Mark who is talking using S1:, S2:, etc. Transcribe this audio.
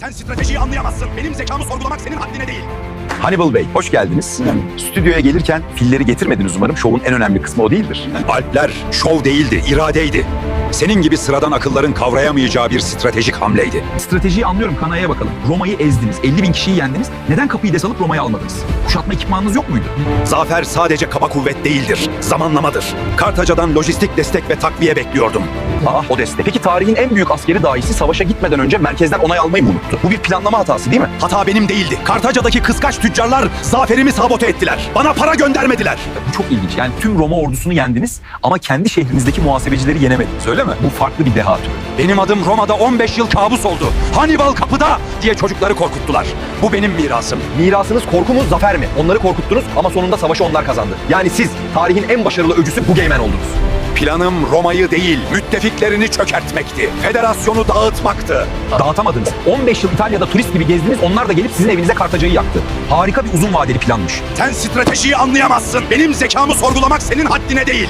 S1: Sen stratejiyi anlayamazsın. Benim zekamı sorgulamak senin haddine değil.
S2: Hannibal Bey, hoş geldiniz. Stüdyoya gelirken filleri getirmediniz umarım. Şovun en önemli kısmı o değildir.
S1: Alpler şov değildi, iradeydi. Senin gibi sıradan akılların kavrayamayacağı bir stratejik hamleydi.
S3: Stratejiyi anlıyorum Kanaya'ya bakalım. Roma'yı ezdiniz. 50 bin kişiyi yendiniz. Neden kapıyı desalıp Roma'yı almadınız? Kuşatma ekipmanınız yok muydu?
S1: Zafer sadece kaba kuvvet değildir, zamanlamadır. Kartaca'dan lojistik destek ve takviye bekliyordum.
S2: Aa, o destek. Peki tarihin en büyük askeri dahisi savaşa gitmeden önce merkezden onay almayı mı unuttu? Bu bir planlama hatası değil mi?
S1: Hata benim değildi. Kartaca'daki kıskaç tüccarlar zaferimi sabote ettiler. Bana para göndermediler.
S3: Bu çok ilginç. Yani tüm Roma ordusunu yendiniz ama kendi şehrinizdeki muhasebecileri yenemediniz öyle mi? Bu farklı bir deha türü.
S1: Benim adım Roma'da 15 yıl kabus oldu. Hannibal kapıda diye çocukları korkuttular. Bu benim mirasım.
S2: Mirasınız korku mu, zafer mi? Onları korkuttunuz ama sonunda savaşı onlar kazandı. Yani siz tarihin en başarılı öcüsü bu geymen oldunuz.
S1: Planım Roma'yı değil, müttefiklerini çökertmekti. Federasyonu dağıtmaktı.
S3: Dağıtamadınız. 15 yıl İtalya'da turist gibi gezdiniz. Onlar da gelip sizin evinize Kartaca'yı yaktı. Harika bir uzun vadeli planmış.
S1: Sen stratejiyi anlayamazsın. Benim zekamı sorgulamak senin haddine değil.